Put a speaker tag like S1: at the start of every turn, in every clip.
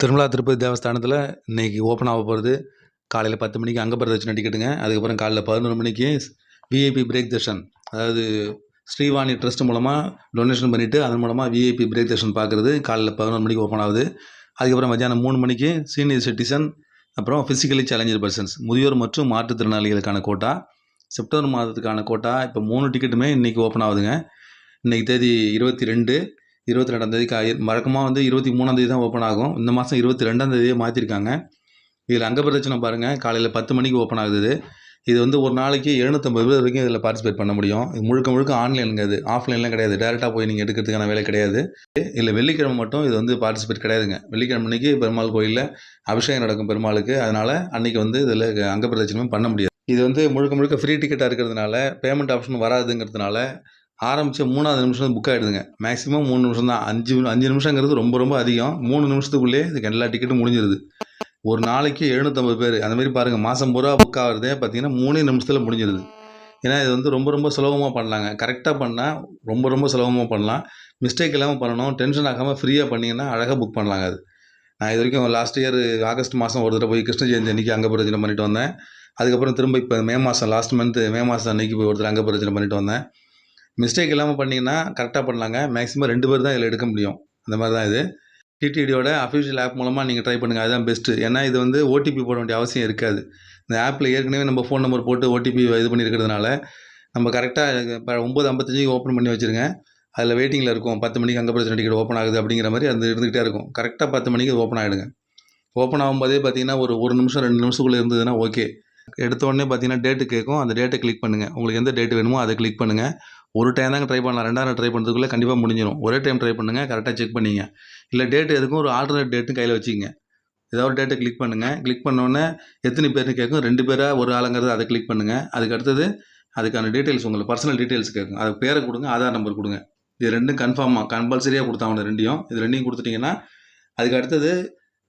S1: திருமலா திருப்பதி தேவஸ்தானத்தில் இன்றைக்கி ஓப்பன் ஆக போகிறது காலையில் பத்து மணிக்கு அங்கப்பிரதட்சணை டிக்கெட்டுங்க அதுக்கப்புறம் காலையில் பதினொரு மணிக்கு விஐபி பிரேக் தர்ஷன் அதாவது ஸ்ரீவாணி ட்ரஸ்ட் மூலமாக டொனேஷன் பண்ணிவிட்டு அதன் மூலமாக விஐபி பிரேக் தர்ஷன் பார்க்குறது காலையில் பதினொரு மணிக்கு ஓப்பன் ஆகுது. அதுக்கப்புறம் மத்தியானம் மூணு மணிக்கு சீனியர் சிட்டிசன் அப்புறம் ஃபிசிக்கலி சேலஞ்சர் பர்சன்ஸ் முதியோர் மற்றும் மாற்றுத்திறனாளிகளுக்கான கோட்டா செப்டம்பர் மாதத்துக்கான கோட்டா இப்போ மூணு டிக்கெட்டுமே இன்றைக்கி ஓப்பன் ஆகுதுங்க. இன்றைக்கி தேதி இருபத்தி ரெண்டு. இருபத்தி ரெண்டாம் தேதி வழக்கமாக வந்து இருபத்தி மூணாம் தேதி தான் ஓப்பன் ஆகும். இந்த மாதம் இருபத்தி ரெண்டாம் தேதியே மாற்றிருக்காங்க இதில் அங்க பாருங்கள் காலையில் பத்து மணிக்கு ஓப்பன் ஆகுது. இது. வந்து ஒரு நாளைக்கு எழுநூற்றம்பது பேர் வரைக்கும் இதில் பார்ட்டிசிபேட் பண்ண முடியும். இது முழுக்க முழுக்க ஆன்லைனுங்க அது ஆஃப்லைன்லாம் கிடையாது. டேரெக்டாக போய் நீங்கள் எடுக்கிறதுக்கான வேலை கிடையாது. இல்லை வெள்ளிக்கிழமை மட்டும் இது வந்து பார்ட்டிசிபேட் கிடையாதுங்க. வெள்ளிக்கிழமை அன்னைக்கு பெருமாள் கோயிலில் அபிஷேகம் நடக்கும் பெருமாளுக்கு. அதனால் அன்றைக்கி வந்து இதில் அங்க பண்ண முடியாது. இது வந்து முழுக்க முழுக்க ஃப்ரீ டிக்கெட்டாக இருக்கிறதுனால பேமெண்ட் ஆப்ஷன் வராதுங்கிறதுனால ஆரம்பித்த மூணாவது நிமிஷம் புக் ஆகிடுதுங்க மேக்ஸிமம் மூணு நிமிஷம் தான். அஞ்சு அஞ்சு நிமிஷங்கிறது ரொம்ப ரொம்ப அதிகம். மூணு நிமிஷத்துக்குள்ளேயே இதுக்கு எல்லா டிக்கெட்டும் முடிஞ்சிருது. ஒரு நாளைக்கு எழுநூற்றம்பது பேர். அந்த மாதிரி பாருங்கள் மாதம் பூரா புக் ஆகிறதே பார்த்தீங்கன்னா மூணே நிமிஷத்தில் முடிஞ்சிருது. ஏன்னா இது வந்து ரொம்ப ரொம்ப சுலபமாக பண்ணலாங்க. கரெக்டாக பண்ணால் ரொம்ப ரொம்ப சுலபமாக பண்ணலாம். மிஸ்டேக் இல்லாமல் பண்ணணும். டென்ஷன் ஆகாமல் ஃப்ரீயாக பண்ணிங்கன்னா அழகாக புக் பண்ணலாங்க அது. நான் இது வரைக்கும் லாஸ்ட் இயர் ஆகஸ்ட் மாதம் ஒரு தடவை போய் கிருஷ்ண ஜெயந்தி அன்றைக்கி அங்கே பிரச்சனை பண்ணிட்டு வந்தேன். அதுக்கப்புறம் திரும்ப இப்போ மே மாதம் லாஸ்ட் மந்த்து மே மாதம் அன்றைக்கி போய் ஒருத்தர் அங்கே பிரச்சனை பண்ணிட்டு வந்தேன். மிஸ்டேக் இல்லாமல் பண்ணிங்கன்னா கரெக்டாக பண்ணலாங்க. மேக்ஸிமம் ரெண்டு பேர் தான் இதில் எடுக்க முடியும். அந்த மாதிரி தான் இது. டிடிடியோட அஃபிஷியல் ஆப் மூலமாக நீங்கள் ட்ரை பண்ணுங்கள் அதுதான் பெஸ்ட்டு ஏன்னா இது வந்து ஓடிபி போட வேண்டிய அவசியம் இருக்காது. இந்த ஆப்பில் ஏற்கனவே நம்ம ஃபோன் நம்பர் போட்டு ஓடிபி இது பண்ணியிருக்கிறதுனால நம்ம கரெக்டாக இப்போ ஒம்பது ஐம்பத்தஞ்சுக்கு ஓப்பன் பண்ணி வச்சுருங்க. அதில் வெயிட்டிங்கில் இருக்கும். பத்து மணிக்கு அங்கே பிரச்சனை டிக்கெட் ஓப்பன் ஆகுது அப்படிங்கிற மாதிரி அது இருந்துகிட்டே இருக்கும். கரெக்டாக பத்து மணிக்கு ஓப்பன் ஆகிடுங்க ஓப்பன் ஆகும்போதே பார்த்தீங்கன்னா ஒரு ஒரு நிமிஷம் ரெண்டு நிமிஷத்துக்குள்ளே இருந்ததுன்னா ஓகே எடுத்த உடனே பார்த்தீங்கன்னா டேட்டு கேட்கும் அந்த டேட்டை கிளிக் பண்ணுங்கள் உங்களுக்கு எந்த டேட் வேணுமோ அதை கிளிக் பண்ணுங்கள் ஒரு டைம் தாங்க ட்ரை பண்ணலாம். ரெண்டாயிரம் ட்ரை பண்ணுறதுக்குள்ளே கண்டிப்பாக முடிஞ்சிடும் ஒரே டைம் ட்ரை பண்ணுங்கள் கரெக்டாக செக் பண்ணிங்க. இல்லை டேட் எதுக்கும் ஒரு ஆல்டர்னேட் டேட்டும் கையில் வச்சுக்கங்க. ஏதாவது ஒரு டேட்டை கிளிக் பண்ணுங்கள் கிளிக் பண்ணோன்னே எத்தனை பேர்னு கேட்கும். ரெண்டு பேராக ஒரு ஆளுங்கிறது அதை கிளிக் பண்ணுங்கள் அதுக்கு அடுத்தது அதுக்கான டீட்டெயில்ஸ் உங்களுக்கு பர்சனல் டீட்டெயில்ஸ் கேட்கும். அது பேரை கொடுங்க ஆதார் நம்பர் கொடுங்க. இது ரெண்டும் கன்ஃபார்மாக கம்பல்சரியாக கொடுத்தாங்க ரெண்டையும். இது ரெண்டையும் கொடுத்துட்டிங்கன்னா அதுக்கு அடுத்தது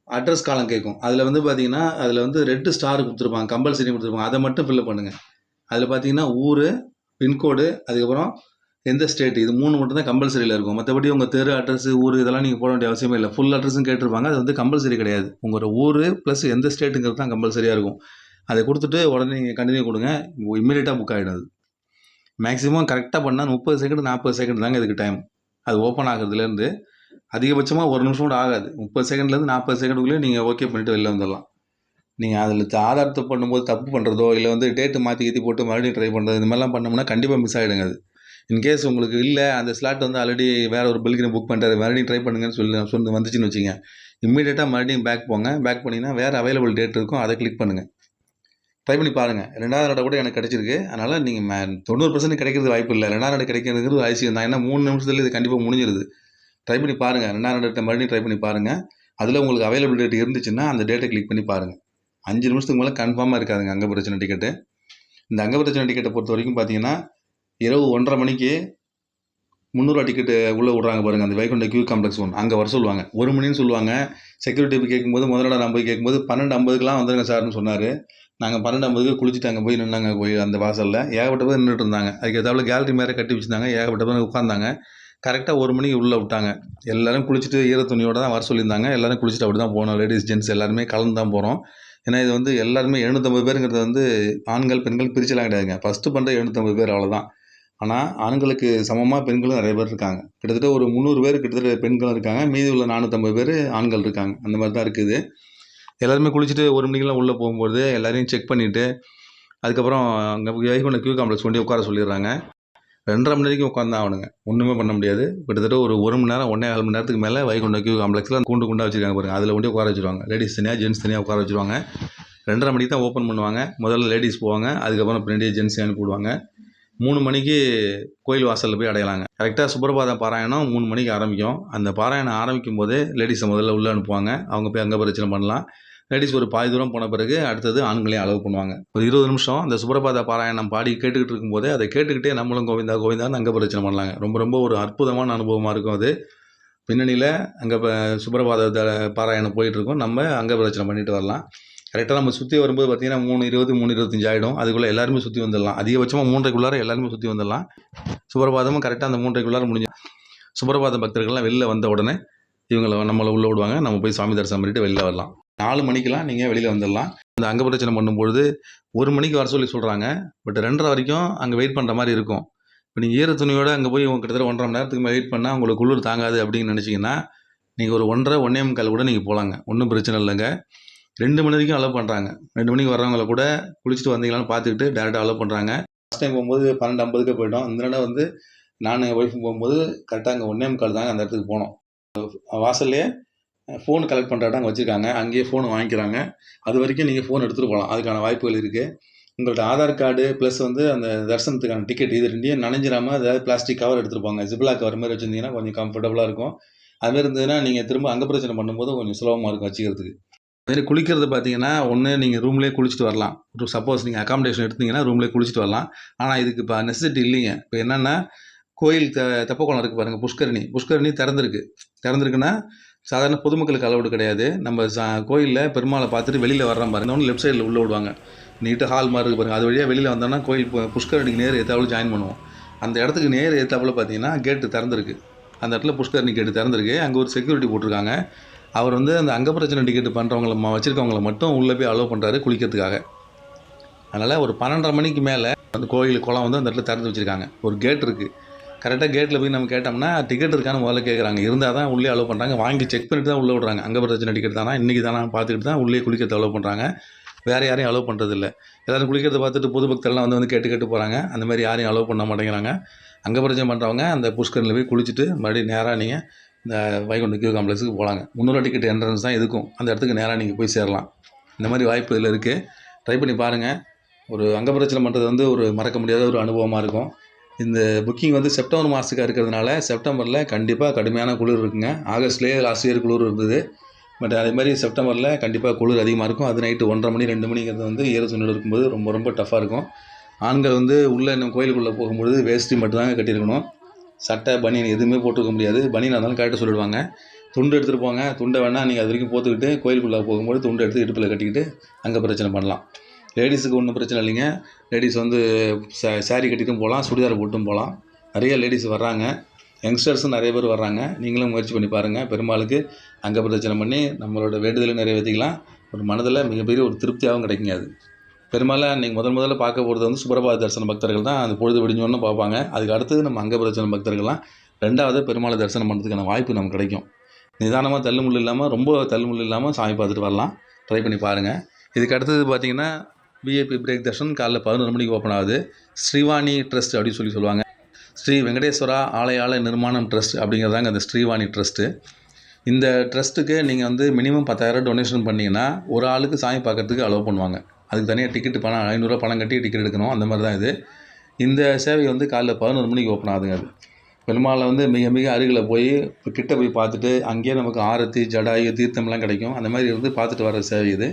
S1: அட்ரஸ் காலம் கேட்கும். அதில் வந்து பார்த்தீங்கன்னா அதில் வந்து ரெட்டு ஸ்டார் கொடுத்துருப்பாங்க கம்பல்சரி கொடுத்துருப்பாங்க. அதை மட்டும் ஃபில்அப் பண்ணுங்கள் அதில் பார்த்தீங்கன்னா ஊர் பின்கோடு அதுக்கப்புறம் எந்த ஸ்டேட் இது மூணு மட்டும் தான் கம்பல்சரியில் இருக்கும். மற்றபடி உங்கள் தெரு அட்ரஸ் ஊர் இதெல்லாம் நீங்கள் போட வேண்டிய அவசியமே இல்லை. ஃபுல் அட்ரஸும் கேட்டிருப்பாங்க. அது வந்து கம்பல்சரி கிடையாது. உங்களோட ஊர் ப்ளஸ் எந்த ஸ்டேட்டுங்கிறது தான் கம்பல்சரியாக இருக்கும். அதை கொடுத்துட்டு உடனே நீங்கள் கண்டினியூ கொடுங்க. இம்மீடியட்டாக புக் ஆகிடும் அது. மேக்ஸிமம் கரெக்டாக பண்ணால் முப்பது செகண்ட் நாற்பது செகண்ட் தாங்க இதுக்கு டைம் அது ஓப்பன் ஆகிறதுலேருந்து அதிகபட்சமாக ஒரு நிமிஷம் கூட ஆகாது. முப்பது செகண்ட்லேருந்து நாற்பது செகண்டுக்குள்ளேயே நீங்கள் ஓகே பண்ணிவிட்டு வெளில வந்துடலாம். நீங்கள் அதில் ஆதாரத்தை பண்ணும்போது தப்பு பண்ணுறதோ இல்லை வந்து டேட்டு மாற்றி கீற்றி போட்டு மறுபடியும் ட்ரை பண்ணுறது இந்த மாதிரிலாம் பண்ணோம்னா கண்டிப்பாக மிஸ் ஆகிடுங்க அது. இன்கேஸ் உங்களுக்கு இல்லை அந்த ஸ்லாட் வந்து ஆல்ரெடி வேறு ஒரு பில்கினை புக் பண்ணுறாரு மறுபடியும் ட்ரை பண்ணுங்கன்னு சொல்லி சொல்லி வந்துச்சுன்னு வச்சுங்க. இம்மீடியட்டாக மறுபடியும் பேக் போங்க. பேக் பண்ணிங்கன்னா வேறு அவைலபிள் டேட் இருக்கும் அதை கிளிக் பண்ணுங்கள் ட்ரை பண்ணி பாருங்கள் ரெண்டாவது நடை கூட எனக்கு கிடச்சிருக்கு. அதனால் நீங்கள் மே தொண்ணூறு பர்சன்ட் கிடைக்கிறது வாய்ப்பு இல்லை. ரெண்டாவது நடை கிடைக்கிறது ஐசியம் தான். ஏன்னா மூணு நிமிஷத்தில் இது கண்டிப்பாக முடிஞ்சிருது. ட்ரை பண்ணி பாருங்கள் ரெண்டாவது நடை மறுபடியும் ட்ரை பண்ணி பாருங்கள் அதில் உங்களுக்கு அவைலபிள் டேட் இருந்துச்சுன்னா அந்த டேட்டை கிளிக் பண்ணி பாருங்கள் அஞ்சு நிமிஷத்துக்கு மேலே கன்ஃபார்மாக இருக்காதுங்க அங்க பிரச்சனை டிக்கெட்டு இந்த அங்க பிரச்சனை டிக்கெட்டை பொறுத்த வரைக்கும் பார்த்தீங்கன்னா இரவு ஒன்றரை மணிக்கு முந்நூறுவா டிக்கெட்டு உள்ளே விட்றாங்க பாருங்கள் அந்த வைகுண்ட கியூ காம்ப்ளெக்ஸ் ஒன்று அங்கே வர சொல்லுவாங்க. ஒரு மணின்னு சொல்லுவாங்க. செக்யூரிட்டி போய் கேட்கும்போது முதல்ல நான் போய் கேட்கும்போது பன்னெண்டு ஐம்பதுக்குலாம் வந்துருங்க சார்னு சொன்னார். நாங்கள் பன்னெண்டு ஐம்பதுக்கு குளிச்சுட்டு அங்கே போய் நின்னாங்க போய் அந்த வாசலில். ஏகப்பட்ட பேர் நின்றுட்டு இருந்தாங்க. அதுக்கு ஏதாவது கேலரி மேலே கட்டி வச்சுருந்தாங்க. ஏகப்பட்ட பேர் உட்காந்தாங்க கரெக்டாக ஒரு மணிக்கு உள்ளே விட்டாங்க. எல்லோரும் குளிச்சுட்டு ஈர துணியோட தான் வர சொல்லியிருந்தாங்க. எல்லாரும் குளிச்சுட்டு அப்படி தான் போனோம். லேடிஸ் ஜென்ட்ஸ் எல்லாருமே கலந்து தான் போகிறோம் ஏன்னா இது வந்து எல்லாருமே எழுநூற்றம்பது பேருங்கிறது வந்து ஆண்கள் பெண்கள் பிரிச்செல்லாம் கிடையாதுங்க. ஃபஸ்ட்டு பண்ணுற எழுநூற்றம்பது பேர் அவ்வளோதான் ஆனால் ஆண்களுக்கு சமமாக பெண்களும் நிறைய பேர் இருக்காங்க. கிட்டத்தட்ட ஒரு முந்நூறு பேர் கிட்டத்தட்ட பெண்களும் இருக்காங்க. மீதி உள்ள நானூற்றம்பது பேர் ஆண்கள் இருக்காங்க. அந்த மாதிரி தான் இருக்குது. எல்லாருமே குளிச்சுட்டு ஒரு மணிக்கெலாம் உள்ளே போகும்போது எல்லாரையும் செக் பண்ணிவிட்டு அதுக்கப்புறம் அங்கே வைகுண்ட கியூ காம்ப்ளெக்ஸ் கொண்டு உட்கார சொல்லிடுறாங்க. ரெண்டரை மணி வரைக்கும் உட்காந்து ஆகணுங்க ஒன்றுமே பண்ண முடியாது. கிட்டத்தட்ட ஒரு ஒரு மணி நேரம் ஒன்றே கால் மணி நேரத்துக்கு மேலே வைகுண்ட கியூ காம்ப்ளெக்ஸில் கூண்டு குண்டா வச்சுருக்காங்க பாருங்கள் அதில் கொண்டு உட்கார வச்சுருவாங்க. லேடிஸ் தனியாக ஜென்ஸ் தனியாக உட்கார வச்சுருவாங்க. ரெண்டரை மணிக்கு தான் ஓப்பன் பண்ணுவாங்க. முதல்ல லேடிஸ் போவாங்க. அதுக்கப்புறம் பின்னாடியே ஜென்ஸ் அனுப்பிவிடுவாங்க மூணு மணிக்கு கோயில் வாசலில் போய் அடையலாங்க. கரெக்டாக சுப்பிரபாத பாராயணம் மூணு மணிக்கு ஆரம்பிக்கும். அந்த பாராயணம் ஆரம்பிக்கும் போதே லேடிஸை முதல்ல உள்ளே அனுப்புவாங்க. அவங்க போய் அங்கே பிரச்சனை பண்ணலாம். லேடிஸ் ஒரு பாதி தூரம் போன பிறகு அடுத்தது ஆண்களையும் அலோவ் பண்ணுவாங்க. ஒரு இருபது நிமிஷம் அந்த சுப்பிரபாத பாராயணம் பாடி கேட்டுக்கிட்டு இருக்கும்போதே அதை கேட்டுக்கிட்டே நம்மளும் கோவிந்தா கோவிந்தான்னு அங்கே பிரச்சனை பண்ணலாங்க. ரொம்ப ரொம்ப ஒரு அற்புதமான அனுபவமாக இருக்கும் அது. பின்னணியில் அங்கே இப்போ சுப்பிரபாத த- பாராயணம் போயிட்டுருக்கோம் நம்ம அங்கே பிரச்சனை பண்ணிட்டு வரலாம். கரெக்டாக நம்ம சுற்றி வரும்போது பார்த்தீங்கன்னா மூணு இருபது மூணு இருபத்தஞ்சு ஆகிடும் அதுக்குள்ளே எல்லாருமே சுற்றி வந்துடலாம். அதிகபட்சமாக மூன்றைக்குள்ளார எல்லாருமே சுற்றி வந்துடலாம். சுப்பிரபாதமும் கரெக்டாக அந்த மூன்றைக்குள்ளார முடிஞ்சு சுப்பிரபாத பக்தர்கள்லாம் வெளில வந்த உடனே இவங்களை நம்மளை உள்ளே விடுவாங்க. நம்ம போய் சாமி தரிசனம் பண்ணிட்டு வெளில வரலாம். நாலு மணிக்கெலாம் நீங்கள் வெளியில் வந்துடலாம். இந்த அங்க பிரச்சனை பண்ணும்பொழுது ஒரு மணிக்கு வர சொல்லி சொல்கிறாங்க பட் ரெண்டரை வரைக்கும் அங்கே வெயிட் பண்ணுற மாதிரி இருக்கும். இப்போ நீங்கள் ஈர துணியோடு அங்கே போய் கிட்டத்தட்ட ஒன்றரை மணி நேரத்துக்கு மேலே வெயிட் பண்ணால் உங்களுக்கு குளிர் தாங்காது அப்படின்னு நினச்சிங்கன்னா நீங்கள் ஒரு ஒன்றரை ஒன்றே முக்கால் கூட நீங்கள் போகலாங்க ஒன்றும் பிரச்சனை இல்லைங்க. ரெண்டு மணி வரைக்கும் அலோவ் பண்ணுறாங்க ரெண்டு மணிக்கு வர்றவங்கள கூட குளிச்சுட்டு வந்தீங்களான்னு பார்த்துக்கிட்டு டேரெக்டாக அலோவ் பண்ணுறாங்க ஃபஸ்ட் டைம் போகும்போது பன்னெண்டு ஐம்பதுக்கு போயிட்டோம். இந்த தடவை வந்து நான் எங்கள் ஒய்ஃபும் போகும்போது கரெக்டாக அங்கே ஒன்றே முக்கால் தாங்க அந்த இடத்துக்கு போனோம். வாசல்லையே ஃபோன் கலெக்ட் பண்ணுற இடம் அங்கே வச்சுருக்காங்க. அங்கேயே ஃபோன் வாங்கிக்கிறாங்க. அது வரைக்கும் நீங்கள் ஃபோன் எடுத்துகிட்டு போகலாம். அதுக்கான வாய்ப்புகள் இருக்குது உங்கள்கிட்ட ஆதார் கார்டு ப்ளஸ் வந்து அந்த தரிசனத்துக்கான டிக்கெட் இது ரெண்டையும் நனைஞ்சிடாமல் அதாவது பிளாஸ்டிக் கவர் எடுத்துகிட்டு போங்க. ஜிப்லா கவர் மாதிரி வச்சுருந்தீங்கன்னா கொஞ்சம் கம்ஃபர்டபுளாக இருக்கும். அதுமாரி இருந்ததுன்னா நீங்கள் திரும்ப அங்க பிரச்சனை பண்ணும்போது கொஞ்சம் சுலபமாக இருக்கும் வச்சுக்கிறதுக்கு. அதுமாரி குளிக்கிறது பார்த்தீங்கன்னா ஒன்று நீங்கள் ரூம்லேயே குளிச்சுட்டு வரலாம். சப்போஸ் நீங்கள் அக்காமடேஷன் எடுத்தீங்கன்னா ரூம்லேயே குளிச்சுட்டு வரலாம். ஆனால் இதுக்கு இப்போ நெசசிட்டி இல்லைங்க. இப்போ என்னென்னா கோயில் த தெப்பக்குளம் இருக்குது பாருங்கள் புஷ்கரணி. புஷ்கரணி திறந்துருக்கு. திறந்துருக்குன்னா சாதாரண பொதுமக்களுக்கு அளவுடு கிடையாது. நம்ம சா கோயிலில் பெருமாளை பார்த்துட்டு வெளியில் வர்றோம் பாருங்க. ஒன்று லெஃப்ட் சைடில் உள்ளே விடுவாங்க. நீட்டாக ஹால் மாதிரி இருக்கு பாருங்கள் அது வழியாக வெளியில் வந்தோம்னா கோயில் புஷ்கரணிக்கு நேர் ஏற்றாவில் ஜாயின் பண்ணுவோம். அந்த இடத்துக்கு நேர் ஏற்றாப்புல பார்த்தீங்கன்னா கேட்டு திறந்துருக்கு. அந்த இடத்துல புஷ்கரணி கேட்டு திறந்துருக்கு. அங்கே ஒரு செக்யூரிட்டி போட்டிருக்காங்க. அவர் வந்து அந்த அங்கப்பிரச்சனை டிக்கெட் பண்ணுறவங்கள ம- வச்சிருக்கவங்கள மட்டும் உள்ளே போய் அலோவ் பண்ணுறாரு குளிக்கிறதுக்காக. அதனால் ஒரு பன்னெண்டரை மணிக்கு மேலே அந்த கோயில் குளம் வந்து அந்த இடத்துல திறந்து வச்சுருக்காங்க. ஒரு கேட் இருக்குது கரெக்டாக கேட்டில் போய் நம்ம கேட்டோம்னா டிக்கெட் இருக்கான்னு முதல்ல கேட்குறாங்க இருந்தால் தான் உள்ளே அலோவ் பண்ணுறாங்க வாங்கி செக் பண்ணிட்டு தான் உள்ளே விடுறாங்க. அங்கே பிரச்சனை டிக்கெட் தானா? இன்றைக்கி தானா? பார்த்துக்கிட்டு தான் உள்ளே குளிக்கிறத அலோவ் பண்ணுறாங்க வேறு யாரையும் அலோவ் பண்ணுறதில்ல எல்லோரும் குளிக்கிறத பார்த்துட்டு பொது பக்தர்லாம் வந்து வந்து கேட்டு கேட்டு போகிறாங்க அந்த மாதிரி யாரையும் அலோவ் பண்ண மாட்டேங்கிறாங்க. அங்கே பிரச்சனை பண்ணுறவங்க அந்த புஷ்கரில் போய் குளிச்சுட்டு மறுபடியும் நேராக நீங்கள் இந்த வைகுண்ட கியூ காம்ப்ளெக்ஸுக்கு போகலாங்க முந்நூறு டிக்கெட் என்ட்ரன்ஸ் தான் இருக்கும் அந்த இடத்துக்கு நேராக நீங்கள் போய் சேரலாம். இந்த மாதிரி வாய்ப்பு இதில் இருக்குது ட்ரை பண்ணி பாருங்கள் ஒரு அங்க பிரச்சனை பண்ணுறது வந்து ஒரு மறக்க முடியாத ஒரு அனுபவமாக இருக்கும். இந்த புக்கிங் வந்து செப்டம்பர் மாதத்துக்கு இருக்கிறதுனால செப்டம்பரில் கண்டிப்பாக கடுமையான குளிர் இருக்குங்க. ஆகஸ்ட்லேயே லாஸ்ட் இயர் குளிர் இருந்தது. பட் அதே மாதிரி செப்டம்பரில் கண்டிப்பாக குளிர் அதிகமாக இருக்கும். அது நைட்டு ஒன்றரை மணி ரெண்டு மணிங்கிறது வந்து ஈரத்துணியில் இருக்கும்போது ரொம்ப ரொம்ப டஃப்பாக இருக்கும். ஆண்கள் வந்து உள்ளே இன்னும் கோயிலுக்குள்ளே போகும்பொழுது வேஷ்டி மட்டும்தாங்க கட்டியிருக்கணும். சட்டை பனியன் எதுவுமே போட்டுக்க முடியாது. பனியன் இருந்தாலும் கரெக்டாக சொல்லிடுவாங்க. துண்டு எடுத்துகிட்டு போங்க. துண்டை வேணால் நீங்கள் அது வரைக்கும் போத்துக்கிட்டு கோயிலுக்குள்ளே போகும்போது துண்டு எடுத்து இடுப்பில் கட்டிக்கிட்டு அங்கே பிரச்சனை பண்ணலாம். லேடிஸுக்கு ஒன்றும் பிரச்சனை இல்லைங்க. லேடிஸ் வந்து சா saree கட்டிட்டும் போகலாம் சுடிதார் போட்டும் போகலாம் நிறைய லேடிஸ் வர்றாங்க. யங்ஸ்டர்ஸும் நிறைய பேர் வர்றாங்க. நீங்களும் முயற்சி பண்ணி பாருங்கள் பெருமாளுக்கு அங்க பிரச்சனை பண்ணி நம்மளோட வேண்டுதலை நிறைவேற்றிக்கலாம். ஒரு மனதில் மிகப்பெரிய ஒரு திருப்தியாகவும் கிடைக்குங்க அது. பெருமாளை நீங்கள் முதல் முதல்ல பார்க்க போகிறது வந்து சுப்பிரபாத தரிசன பக்தர்கள் தான். அந்த பொழுது விடிஞ்சோன்னு பார்ப்பாங்க. அதுக்கு அடுத்தது நம்ம அங்க பிரச்சனை பக்தர்கள்லாம். ரெண்டாவது பெருமாளை தரிசனம் பண்ணுறதுக்கான வாய்ப்பு நமக்கு கிடைக்கும். நிதானமாக தள்ளுமுள்ளு இல்லாமல் ரொம்ப தள்ளுமுள்ளு இல்லாமல் சாமி பார்த்துட்டு வரலாம். ட்ரை பண்ணி பாருங்கள் இதுக்கு அடுத்தது பார்த்தீங்கன்னா விஐபி பிரேக் தர்ஷன் காலைல பதினொரு மணிக்கு ஓப்பன் ஆகுது. ஸ்ரீவாணி ட்ரஸ்ட் அப்படின்னு சொல்லி சொல்லுவாங்க. ஸ்ரீ வெங்கடேஸ்வரா ஆலயால நிர்மாணம் ட்ரஸ்ட் அப்படிங்கிறதாங்க அந்த ஸ்ரீவாணி ட்ரஸ்ட்டு இந்த ட்ரஸ்ட்டுக்கு நீங்கள் வந்து மினிமம் பத்தாயிரம் டொனேஷன் பண்ணிங்கன்னா ஒரு ஆளுக்கு சாமி பார்க்கறதுக்கு அலோவ் பண்ணுவாங்க. அதுக்கு தனியாக டிக்கெட் பணம் ஐநூறுரூவா பணம் கட்டி டிக்கெட் எடுக்கணும். அந்த மாதிரி தான் இது. இந்த சேவை வந்து காலைல பதினொரு மணிக்கு ஓப்பன் ஆகுதுங்க அது. பெருமாளை வந்து மிக மிக அருகில் போய் கிட்டே கிட்ட போய் பார்த்துட்டு அங்கேயே நமக்கு ஆரத்தி ஜடாயு தீர்த்தம்லாம் கிடைக்கும். அந்த மாதிரி வந்து பார்த்துட்டு வர சேவை இது.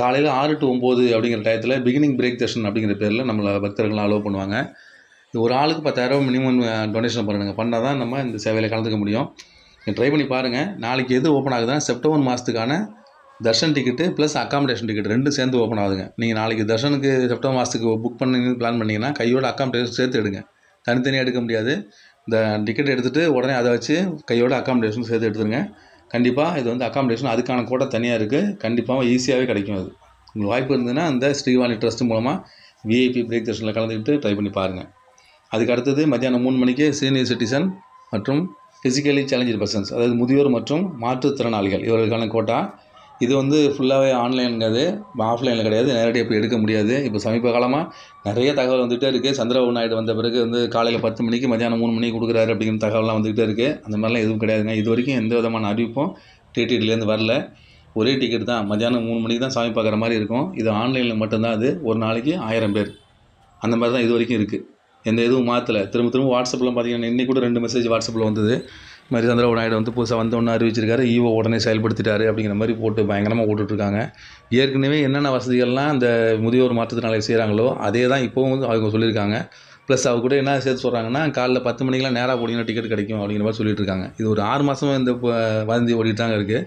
S1: காலையில் ஆறு டு ஒம்பது அப்படிங்கிற டயத்தில் பிகினிங் பிரேக் தர்ஷன் அப்படிங்கிற பேரில் நம்மளை பக்தர்கள்லாம் அலோவ் பண்ணுவாங்க. ஒரு ஆளுக்கு பத்தாயிரம் மினிமம் டொனேஷன் பண்ணுங்க பண்ணால் தான் நம்ம இந்த சேவையில் கலந்துக்க முடியும். நீங்கள் ட்ரை பண்ணி பாருங்கள் நாளைக்கு எது ஓப்பன் ஆகுதுன்னா செப்டம்பர் மாதத்துக்கான darshan ticket plus accommodation ticket ரெண்டும் சேர்ந்து ஓப்பன் ஆகுதுங்க. நீங்கள் நாளைக்கு தர்ஷனுக்கு செப்டம்பர் மாதத்துக்கு புக் பண்ணி பிளான் பண்ணிங்கன்னா கையோட அக்காமடேஷன் சேர்த்து எடுங்க. தனித்தனியாக எடுக்க முடியாது. இந்த டிக்கெட் எடுத்துகிட்டு உடனே அதை வச்சு கையோட அக்காமடேஷன் சேர்த்து எடுத்துருங்க. கண்டிப்பாக இது வந்து அக்காமடேஷன் அதுக்கான கோட்டை தனியாக இருக்குது கண்டிப்பாக ஈஸியாகவே கிடைக்கும் அது. உங்களுக்கு வாய்ப்பு இருந்ததுன்னா அந்த ஸ்ரீவாணி ட்ரஸ்ட் மூலமாக விஐபி பிரேக் தர்ஷனில் கலந்துக்கிட்டு ட்ரை பண்ணி பாருங்கள் அதுக்கு அடுத்தது மத்தியானம் மூணு மணிக்கு சீனியர் சிட்டிசன் மற்றும் ஃபிசிக்கலி சேலஞ்சர் பர்சன்ஸ் அதாவது முதியோர் மற்றும் மாற்றுத்திறனாளிகள் இவர்களுக்கான கோட்டா இது வந்து ஃபுல்லாகவே ஆன்லைனுங்கிறது ஆஃப்லைனில் கிடையாது. நேரடியாக போய் எடுக்க முடியாது. இப்போ சமீப காலமாக நிறைய தகவல் வந்துகிட்டே இருக்குது சந்திரபாபு நாயுடு வந்த பிறகு வந்து காலையில் பத்து மணிக்கு மத்தியானம் மூணு மணிக்கு கொடுக்குறாரு அப்படிங்கிற தகவல்லாம் வந்துகிட்டே இருக்குது அந்த மாதிரிலாம் எதுவும் கிடையாதுங்க. இது வரைக்கும் எந்த விதமான அறிவிப்பும் டிடிடிலேருந்து வரல. ஒரே டிக்கெட் தான். மத்தியானம் மூணு மணிக்கு தான் சாமி பார்க்குற மாதிரி இருக்கும். இது ஆன்லைனில் மட்டும்தான் அது. ஒரு நாளைக்கு ஆயிரம் பேர். அந்த மாதிரி தான் இது வரைக்கும் இருக்குது எந்த எதுவும் மாற்றலை திரும்ப திரும்ப வாட்ஸ்அப்பில் பார்த்தீங்கன்னா இன்றைக்கூட கூட ரெண்டு மெசேஜ் வாட்ஸ்அப்பில் வந்தது. மாதிரி சந்திரபாபு நாயுடு வந்து புதுசாக வந்து ஒன்று அறிவிச்சிருக்காரு. ஈவோ உடனே செயல்படுத்திட்டாரு அப்படிங்கிற மாதிரி போட்டு பயங்கரமாக போட்டுட்ருக்காங்க ஏற்கனவே என்னென்ன வசதிகள்லாம் அந்த முதியோர் மாற்றுத்திறனாளி செய்கிறாங்களோ அதே தான் இப்போவும் வந்து அவங்க சொல்லியிருக்காங்க. ப்ளஸ் அவங்க கூட என்ன சேர்த்து சொல்கிறாங்கன்னா காலைல பத்து மணிக்கெலாம் நேராக போனீங்கன்னா டிக்கெட் கிடைக்கும் அப்படிங்கிற மாதிரி சொல்லிட்டு இருக்காங்க இது ஒரு ஆறு மாதமாக இந்த வதந்தி ஓடிட்டு தாங்க இருக்குது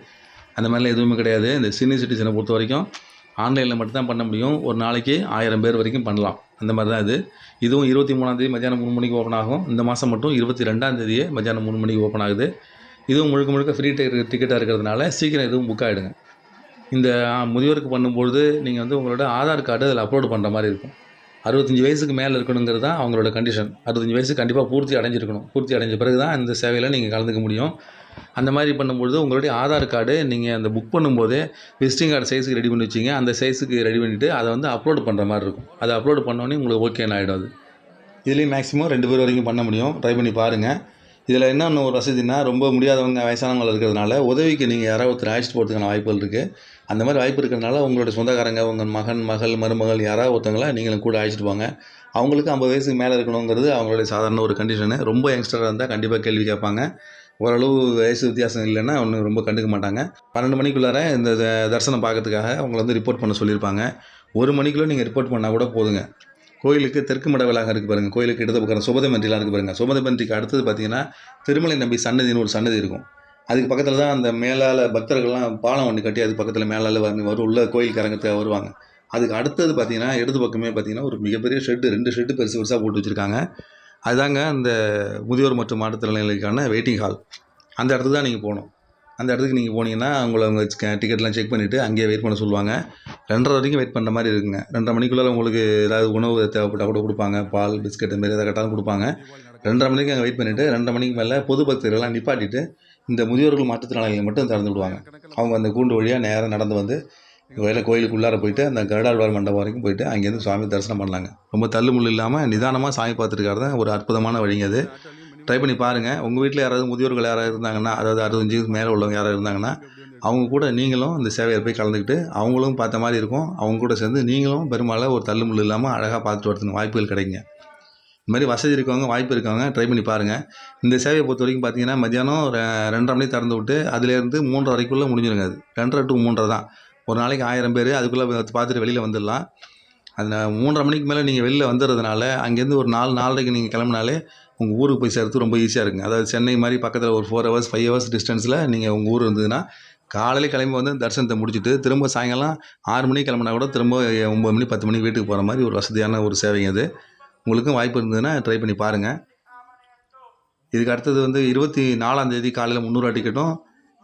S1: அந்த மாதிரிலாம் எதுவுமே கிடையாது. இந்த சீனியர் சிட்டிசனை பொறுத்த வரைக்கும் ஆன்லைனில் மட்டும்தான் பண்ண முடியும். ஒரு நாளைக்கு ஆயிரம் பேர் வரைக்கும் பண்ணலாம். அந்த மாதிரி தான் இது. இதுவும் இருபத்தி மூணாந்தேதி மத்தியானம் மூணு மணிக்கு ஓப்பன் ஆகும். இந்த மாதம் மட்டும் இருபத்தி ரெண்டாந்தேதியே மத்தியானம் மூணு மணிக்கு ஓப்பன் ஆகுது. இதுவும் முழுக்க முழுக்க ஃப்ரீ டிக்கெட்டாக இருக்கிறதுனால சீக்கிரம் இதுவும் புக் ஆகிடுங்க இந்த முதியோருக்கு பண்ணும்பொழுது நீங்கள் வந்து உங்களோட ஆதார் கார்டு அதில் அப்லோடு பண்ணுற மாதிரி இருக்கும். அறுபத்தஞ்சி வயசுக்கு மேலே இருக்கணுங்கிறது தான் அவங்களோட கண்டிஷன் அறுபத்தஞ்சி வயசு கண்டிப்பாக பூர்த்தி அடைஞ்சிருக்கணும். பூர்த்தி அடைஞ்ச பிறகு தான் இந்த சேவையில் நீங்கள் கலந்துக்க முடியும். அந்த மாதிரி பண்ணும்பொழுது உங்களுடைய ஆதார் கார்டு நீங்கள் அந்த புக் பண்ணும்போதே விசிட்டிங் கார்டு சைஸுக்கு ரெடி பண்ணி வச்சிங்க. அந்த சைஸுக்கு ரெடி பண்ணிவிட்டு அதை வந்து அப்லோட் பண்ணுற மாதிரி இருக்கும். அதை அப்லோட் பண்ணோன்னே உங்களுக்கு ஓகேன்னு ஆகிடும் அது. இதுலேயும் மேக்ஸிமம் ரெண்டு பேர் வரைக்கும் பண்ண முடியும். ட்ரை பண்ணி பாருங்கள் இதில் என்னென்ன ஒரு வசதினா ரொம்ப முடியாதவங்க வயசானவங்க இருக்கிறதுனால உதவிக்கு நீங்கள் யாராவது ஒருத்தர் அழைச்சிட்டு போகிறதுக்கான வாய்ப்புகள் இருக்குது அந்த மாதிரி வாய்ப்பு இருக்கிறதுனால உங்களுடைய சொந்தக்காரங்க உங்கள் மகன் மகள் மருமகள் யாராவது ஒருத்தவங்கள நீங்களும் கூட அழைச்சிட்டு போங்க. அவங்களுக்கு ஐம்பது வயசுக்கு மேலே இருக்கணுங்கிறது அவங்களுடைய சாதாரண ஒரு கண்டிஷனு ரொம்ப யங்ஸ்டராக இருந்தால் கண்டிப்பாக கேள்வி கேட்பாங்க. ஓரளவு வயசு வித்தியாசம் இல்லைன்னா ஒன்றும் ரொம்ப கண்டுக்க மாட்டாங்க. பன்னெண்டு மணிக்குள்ளார இந்த த- தரிசனம் பார்க்கறதுக்காக அவங்கள வந்து ரிப்போர்ட் பண்ண சொல்லியிருப்பாங்க. ஒரு மணிக்குள்ளே நீங்கள் ரிப்போர்ட் பண்ணால் கூட போதுங்க. கோயிலுக்கு தெற்கு மட வளாகம் இருக்குது பாருங்கள் கோயிலுக்கு இடது பக்கம் சுபதமன்றிலாம் இருக்குது பாருங்கள் சுபதமன்றிக்கு அடுத்தது பார்த்தீங்கன்னா திருமலை நம்பி சன்னதின்னு ஒரு சன்னதி இருக்கும். அதுக்கு பக்கத்தில் தான் அந்த மேலால் பக்தர்கள்லாம் பாலம் ஒன்று கட்டி அதுக்கு பக்கத்தில் மேலால் வந்து வரும் உள்ள கோயிலுக்கு இறங்கத்துக்கு வருவாங்க. அதுக்கு அடுத்தது பார்த்தீங்கன்னா இடது பக்கமே பார்த்தீங்கன்னா ஒரு மிகப்பெரிய ஷெட்டு ரெண்டு ஷெட்டு பெருசு பெருசாக போட்டு வச்சுருக்காங்க. அதுதாங்க அந்த முதியோர் மற்றும் மாற்றுத்திறனாளிகளுக்கான வெயிட்டிங் ஹால் அந்த இடத்துக்கு தான் நீங்கள் போகணும். அந்த இடத்துக்கு நீங்கள் போனீங்கன்னா உங்களை அவங்க டிக்கெட்லாம் செக் பண்ணிவிட்டு அங்கேயே வெயிட் பண்ண சொல்லுவாங்க. ரெண்டரை வரைக்கும் வெயிட் பண்ணுற மாதிரி இருக்குங்க. ரெண்டரை மணிக்குள்ளே உங்களுக்கு ஏதாவது உணவு தேவைப்பட்டால் கூட கொடுப்பாங்க. பால் பிஸ்கட் இந்த மாதிரி எதாவது கட்டாலும் கொடுப்பாங்க. ரெண்டரை மணிக்கு அங்கே வெயிட் பண்ணிவிட்டு ரெண்டரை மணிக்கு மேலே பொது பக்தர்கள்லாம் நிப்பாட்டிட்டு இந்த முதியோர்கள் மாற்றுத்திறனாளிகள் மட்டும் திறந்து விடுவாங்க. அவங்க அந்த கூண்டு வழியாக நேராக நடந்து வந்து கோயில கோயிலுக்குள்ளார போயிட்டு அந்த கருடாழ்வார் மண்டபம் வரைக்கும் போயிட்டு அங்கேருந்து சுவாமி தரிசனம் பண்ணலாங்க. ரொம்ப தள்ளுமுள்ளு இல்லாமல் நிதானமாக சாமி பார்த்துருக்காரு தான் ஒரு அற்புதமான வழிங்க அது. ட்ரை பண்ணி பாருங்கள் உங்கள் வீட்டில் யாராவது முதியோர்கள் யாராவது இருந்தாங்கன்னா அதாவது அறுபத்தஞ்சு மேலே உள்ளவங்க யாராவது இருந்தாங்கன்னா அவங்க கூட நீங்களும் இந்த சேவையில் போய் கலந்துக்கிட்டு அவங்களும் பார்த்த மாதிரி இருக்கும். அவங்க கூட சேர்ந்து நீங்களும் பெருமாளை ஒரு தள்ளுமுள்ளு இல்லாமல் அழகாக பார்த்துட்டு வரதுக்கு வாய்ப்புகள் கிடைக்குங்க. இந்த மாதிரி வசதி இருக்கவங்க வாய்ப்பு இருக்கவங்க ட்ரை பண்ணி பாருங்கள் இந்த சேவையை பொறுத்த வரைக்கும் பார்த்தீங்கன்னா மத்தியானம் ரெ- ரெண்டரை மணிக்கு திறந்து விட்டு அதுலேருந்து மூன்றரை வரைக்குள்ளே முடிஞ்சிருங்க அது. ரெண்டரை டு மூன்றரை தான். ஒரு நாளைக்கு ஆயிரம் பேர் அதுக்குள்ளே பார்த்துட்டு வெளியில் வந்துடலாம். அது நான் மூன்றரை மணிக்கு மேலே நீங்கள் வெளியில் வந்துடுறதுனால அங்கேருந்து ஒரு நாலு நாலரைக்கு நீங்கள் கிளம்புனாலே உங்கள் ஊருக்கு போய் சேர்த்து ரொம்ப ஈஸியாக இருக்குங்க. அதாவது சென்னை மாதிரி பக்கத்தில் ஒரு ஃபோர் ஹவர்ஸ் ஃபைவ் ஹவர்ஸ் டிஸ்டன்ஸில் நீங்கள் உங்கள் ஊர் இருந்ததுன்னா காலையில் கிளம்பி வந்து தரிசனத்தை முடிச்சுட்டு திரும்ப சாயங்காலம் ஆறு மணிக்கு கிளம்புனா கூட திரும்ப ஒம்பது மணி பத்து மணிக்கு வீட்டுக்கு போகிற மாதிரி ஒரு வசதியான ஒரு சேவைங்க அது. உங்களுக்கும் வாய்ப்பு இருந்ததுன்னா ட்ரை பண்ணி பாருங்கள் இதுக்கு அடுத்தது வந்து இருபத்தி நாலாம் தேதி காலையில் முந்நூறுவா டிக்கெட்டும்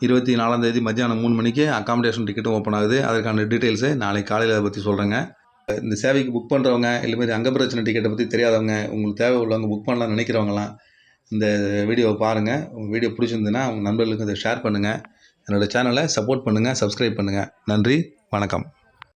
S1: இருபத்தி நாலாம் தேதி மத்தியானம் மூணு மணிக்கு அக்காமடேஷன் டிக்கெட்டும் ஓப்பன் ஆகுது. அதற்கான டீட்டெயில்ஸை நாளைக்கு காலையில் அதை பற்றி சொல்கிறேங்க இந்த சேவைக்கு புக் பண்ணுறவங்க இல்லை மாதிரி அங்கப்பிரச்சனை டிக்கெட்டை பற்றி தெரியாதவங்க உங்களுக்கு தேவை உள்ளவங்க புக் பண்ணலாம்னு நினைக்கிறவங்களாம் இந்த வீடியோவை பாருங்கள் உங்கள் வீடியோ பிடிச்சிருந்துன்னா உங்கள் நண்பர்களுக்கு இதை ஷேர் பண்ணுங்கள் என்னோடய சேனலை சப்போர்ட் பண்ணுங்கள் சப்ஸ்கிரைப் பண்ணுங்கள் நன்றி வணக்கம்.